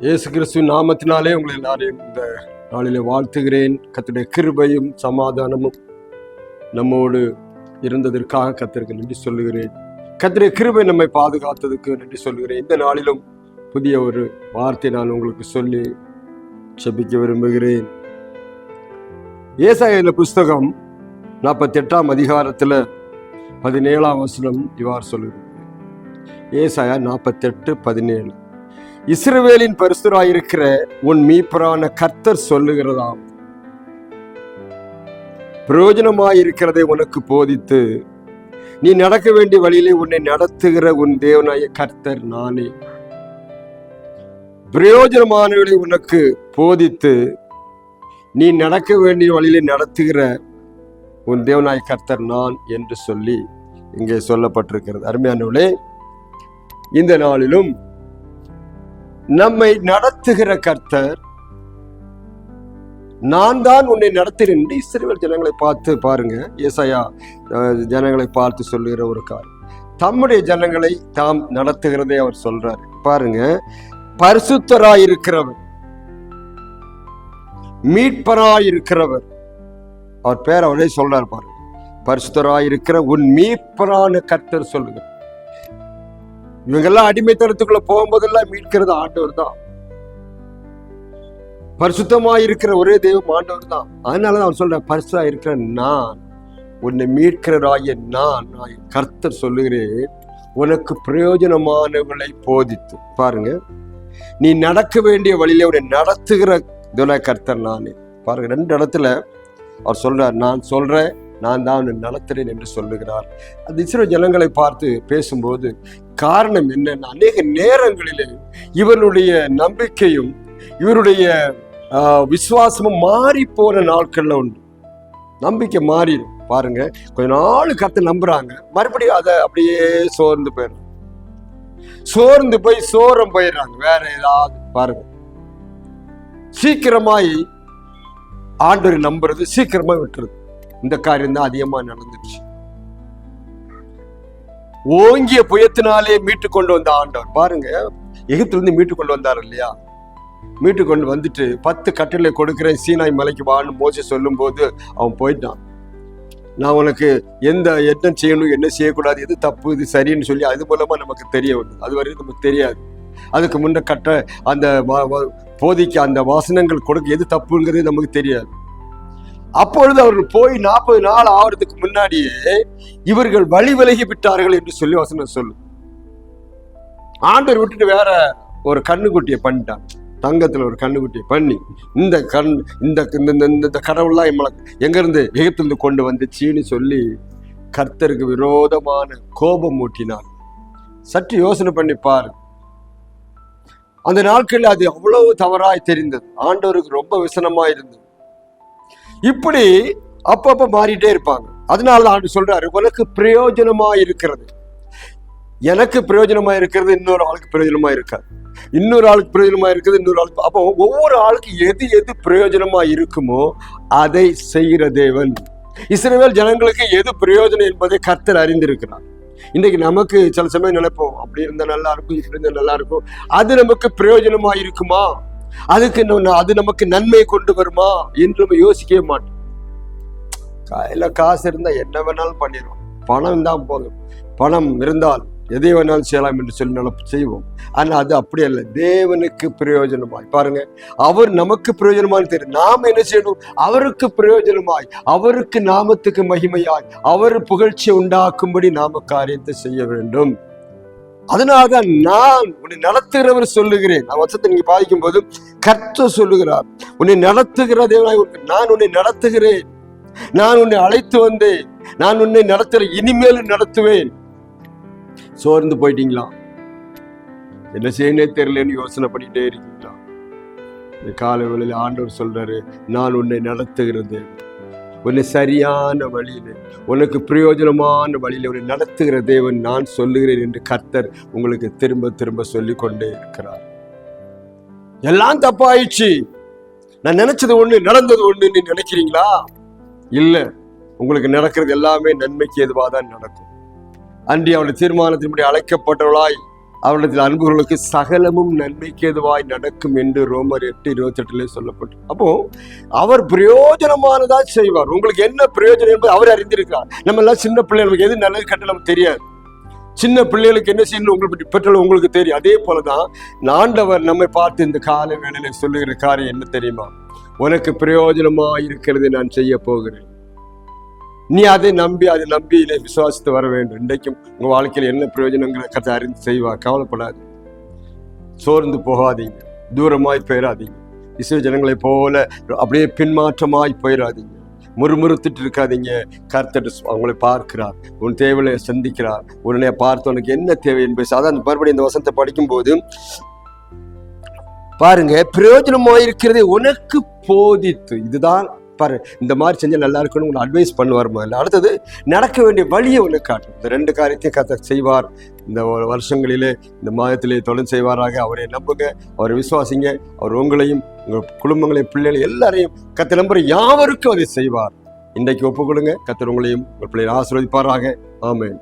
இயேசு கிறிஸ்து நாமத்தினாலே உங்களை எல்லாரையும் இந்த நாளிலே வாழ்த்துகிறேன். கத்துடைய கிருபையும் சமாதானமும் நம்மோடு இருந்ததற்காக கத்திற்கு நன்றி சொல்லுகிறேன். கர்த்தருடைய கிருபை நம்மை பாதுகாத்ததுக்கு நன்றி சொல்லுகிறேன். இந்த நாளிலும் புதிய ஒரு வார்த்தை நான் உங்களுக்கு சொல்லி செபிக்க விரும்புகிறேன். ஏசாயில புஸ்தகம் நாற்பத்தி எட்டாம் அதிகாரத்தில் பதினேழாம் வசனம் இவ்வாறு சொல்லுகிறது. ஏசாயா நாற்பத்தெட்டு பதினேழு. இஸ்ரவேலின் பரிசுராயிருக்கிற உன் மீப்பரான கர்த்தர் சொல்லுகிறதாம். பிரயோஜனமாயிருக்கிறதை உனக்கு போதித்து நீ நடக்க வேண்டிய வழியிலே உன்னை நடத்துகிற உன் தேவனாய கர்த்தர் நானே. பிரயோஜனமானவர்களை உனக்கு போதித்து நீ நடக்க வேண்டிய வழியிலே நடத்துகிற உன் தேவனாய கர்த்தர் நான் என்று சொல்லி இங்கே சொல்லப்பட்டிருக்கிறது. அருமையானவளே இந்த நாளிலும் நம்மை நடத்துகிற கர்த்தர். நான் தான் உன்னை நடத்துகிறேன். என்று ஜனங்களை பார்த்து பாருங்க. ஏசையா ஜனங்களை பார்த்து சொல்லுகிற ஒரு காரியம். தம்முடைய ஜனங்களை தாம் நடத்துகிறதே அவர் சொல்றார். பாருங்க. பரிசுத்தராயிருக்கிறவர். மீட்பராயிருக்கிறவர். அவர் பேர் அவரே சொல்றார் பாருங்க. பரிசுத்தராயிருக்கிற உன் மீட்பரான கர்த்தர் சொல்லுங்க இவங்கெல்லாம் அடிமைத்தனத்துக்குள்ள போகும்போதெல்லாம் மீட்கிறது ஆண்டவர் தான் பரிசுத்தமா இருக்கிற ஒரே தெய்வம் ஆண்டவர் தான் அதனாலதான் அவர் சொல்ற பரிசா இருக்கிற நான் உன்னை மீட்கிறராய நான் நான் கர்த்தர் சொல்லுகிறேன் உனக்கு பிரயோஜனமானவர்களை போதித்து. பாருங்க. நீ நடக்க வேண்டிய வழியில உன்னை நடத்துகிற துணை கர்த்தர் நானே. பாருங்க ரெண்டு இடத்துல அவர் சொல்றார் நான் சொல்றேன் நான் தான் உன்னை நடத்துறேன் என்று சொல்லுகிறார். அந்த இஸ்ரோ ஜனங்களை பார்த்து பேசும்போது காரணம் என்னன்னா அநேக நேரங்களிலே இவருடைய நம்பிக்கையும் இவருடைய விசுவாசமும் மாறி போன நாட்கள்ல உண்டு. நம்பிக்கை மாறிடும். பாருங்க கொஞ்ச நாள் கத்து நம்புறாங்க. மறுபடியும் அதை அப்படியே சோர்ந்து போயிடும் சோர்ந்து போய் சோரம் போயிடுறாங்க. வேற ஏதாவது பாருங்க. சீக்கிரமாய் ஆண்டவரை நம்புறது சீக்கிரமா விட்டுறது. இந்த காரியம் தான் அதிகமா நடந்துச்சு ஓங்கிய புயத்தினாலே மீட்டு கொண்டு வந்த ஆண்டவர். பாருங்க எகிப்திலிருந்து மீட்டு கொண்டு வந்தார் இல்லையா? மீட்டு கொண்டு வந்துட்டு பத்து கட்டளை கொடுக்குறேன் சீனாய் மலைக்கு வான்னு மோச சொல்லும்போது அவன் போயிட்டான். நான் உனக்கு எந்த என்ன செய்யணும் என்ன செய்யக்கூடாது எது தப்பு இது சரின்னு சொல்லி அது மூலமா நமக்கு தெரிய வந்தது. அது வரைக்கும் நமக்கு தெரியாது. அதுக்கு முன்ன கட்ட அந்த போதிக்கு அந்த வாசனங்கள் கொடுக்க எது தப்புங்கிறது நமக்கு தெரியாது. அப்பொழுது அவர்கள் போய் நாற்பது நாள் ஆவறதுக்கு முன்னாடியே இவர்கள் வழி விலகி விட்டார்கள் என்று சொல்லி வசனம் சொல்லு ஆண்டவர் விட்டுட்டு வேற ஒரு கண்ணுக்குட்டியை பண்ணிட்டான். தங்கத்துல ஒரு கண்ணுக்குட்டியை பண்ணி இந்த கண் இந்த இந்த- இந்த- இந்த- இந்த கடவுள்லாம் எம்மளை எங்கிருந்து எகத்திலிருந்து கொண்டு வந்துச்சின்னு சொல்லி கர்த்தருக்கு விரோதமான கோபம் மூட்டினார் சற்று யோசனை பண்ணி பாரு. அந்த நாட்களில் அது அவ்வளவு தவறாய் தெரிந்தது. ஆண்டவருக்கு ரொம்ப விசனமா இருந்தது. இப்படி அப்பப்ப மாறிட்டே இருப்பாங்க. அதனால தான் ஆண்டு சொல்றாரு உனக்கு பிரயோஜனமா இருக்கிறது. எனக்கு பிரயோஜனமா இருக்கிறது இன்னொரு ஆளுக்கு பிரயோஜனமா இருக்காது. இன்னொரு ஆளுக்கு பிரயோஜனமா இருக்குது இன்னொரு ஆளுக்கு அப்போ ஒவ்வொரு ஆளுக்கு எது எது பிரயோஜனமா இருக்குமோ அதை செய்கிற தேவன். இஸ்ரேல் ஜனங்களுக்கு எது பிரயோஜனம் என்பதை கர்த்தர் அறிந்திருக்கிறார். இன்னைக்கு நமக்கு சில சமயம் நினைப்போம் அப்படி இருந்தா நல்லா இருக்கும் இப்படி இருந்தா நல்லா இருக்கும். அது நமக்கு பிரயோஜனமா இருக்குமா? அதுக்கு அது நமக்கு நன்மை கொண்டு வருமா என்று நம்ம யோசிக்கவே மாட்டோம். கையில காசு இருந்தா என்ன வேணாலும் பண்ணிடுவோம். பணம் தான் போதும். பணம் இருந்தால் எதை வேணாலும் செய்யலாம் என்று சொல்லி செய்வோம். ஆனா அது அப்படி அல்ல. தேவனுக்கு பிரயோஜனமாய். பாருங்க. அவர் நமக்கு பிரயோஜனமானு தெரியும். நாம் என்ன செய்யணும்? அவருக்கு பிரயோஜனமாய். அவருக்கு நாமத்துக்கு மகிமையாய். அவர் புகழ்ச்சி உண்டாக்கும்படி நாம காரியத்தை செய்ய வேண்டும். அதனால்தான் நான் உன்னை நடத்துகிறவர் சொல்லுகிறேன். நான் வசத்தை நீங்க பாதிக்கும் போது கர்த்தர் சொல்லுகிறார் உன்னை நடத்துகிற தேவனாய் நான் உன்னை நடத்துகிறேன். நான் உன்னை அழைத்து வந்தேன். நான் உன்னை நடத்துகிறேன் இனிமேலும் நடத்துவேன். சோர்ந்து போயிட்டீங்களா? என்ன செய்யணே தெரியலன்னு யோசனை பண்ணிட்டே இருக்கீங்களா? இந்த காலை வேளையில ஆண்டவர் சொல்றாரு நான் உன்னை நடத்துகிறது உன்னை சரியான வழியில் உனக்கு பிரயோஜனமான வழியில் உன்னை நடத்துகிற தேவன் நான் சொல்லுகிறேன் என்று கர்த்தர் உங்களுக்கு திரும்ப திரும்ப சொல்லிக் கொண்டே இருக்கிறார். எல்லாம் தப்பாயிடுச்சு. நான் நினைச்சது ஒண்ணு நடந்தது ஒன்றுன்னு நினைக்கிறீங்களா? இல்ல. உங்களுக்கு நடக்கிறது எல்லாமே நன்மைக்கு எதுவாக தான் நடக்கும். அன்றி அவளுடைய தீர்மானத்தின்படி அழைக்கப்பட்டவளாய் அவரிடத்தில் அன்புகளுக்கு சகலமும் நன்மைக்கு எதுவாய் நடக்கும் என்று ரோமர் எட்டு இருபத்தி எட்டுல சொல்லப்பட்டு. அப்போ அவர் பிரயோஜனமானதா செய்வார். உங்களுக்கு என்ன பிரயோஜனம் என்பது அவர் அறிந்திருக்கிறார். நம்ம எல்லாம் சின்ன பிள்ளைகளுக்கு எது நல்லது கட்ட நமக்கு தெரியாது. சின்ன பிள்ளைகளுக்கு என்ன செய்யணும்? உங்களுக்கு பெற்றோர் உங்களுக்கு தெரியும். அதே போலதான் நாண்டவர் நம்மை பார்த்து இந்த கால வேளையில சொல்லுகிற காரியம் என்ன தெரியுமா? உனக்கு பிரயோஜனமா இருக்கிறது நான் செய்ய போகிறேன். நீ அதை நம்பி அதை நம்பியிலே விசுவாசித்து வர வேண்டும். இன்றைக்கும் உங்கள் வாழ்க்கையில் என்ன பிரயோஜனங்களை கதை அறிந்து செய்வா? கவலைப்படாது. சோர்ந்து போகாதீங்க. தூரமாய் போயிடாதீங்க இசை ஜனங்களைப் போல அப்படியே பின்மாற்றமாய் போயிடாதீங்க முறுமுறுத்துட்டு இருக்காதீங்க. கர்த்தர் அவங்களை பார்க்கிறார். உன் தேவையை சந்திக்கிறார். உடனே பார்த்து உனக்கு என்ன தேவை என்பது அதான் மறுபடியும் இந்த வசனத்தை படிக்கும்போது பாருங்க பிரயோஜனமாக இருக்கிறது உனக்கு போதித்து. இதுதான் பாரு இந்த மாதிரி செஞ்சால் நல்லா இருக்குன்னு உங்களை அட்வைஸ் பண்ணுவார் முதல்ல. அடுத்தது நடக்க வேண்டிய வழியை உனக்கு காட்டும் இந்த ரெண்டு காரியத்தையும் கத்த செய்வார். இந்த ஒரு வருஷங்களிலே இந்த மாதத்திலே தொடர்ந்து செய்வாராக. அவரை நம்புங்க அவரை விசுவாசிங்க. அவர் உங்களையும் உங்கள் குடும்பங்களையும் பிள்ளைகளையும் எல்லாரையும் கத்த நம்புற யாவருக்கும் அதை செய்வார். இன்றைக்கு ஒப்புக்கொடுங்க. கத்தர் உங்களையும் உங்கள் பிள்ளைகளை ஆசீர்வதிப்பாராக. ஆமேன்.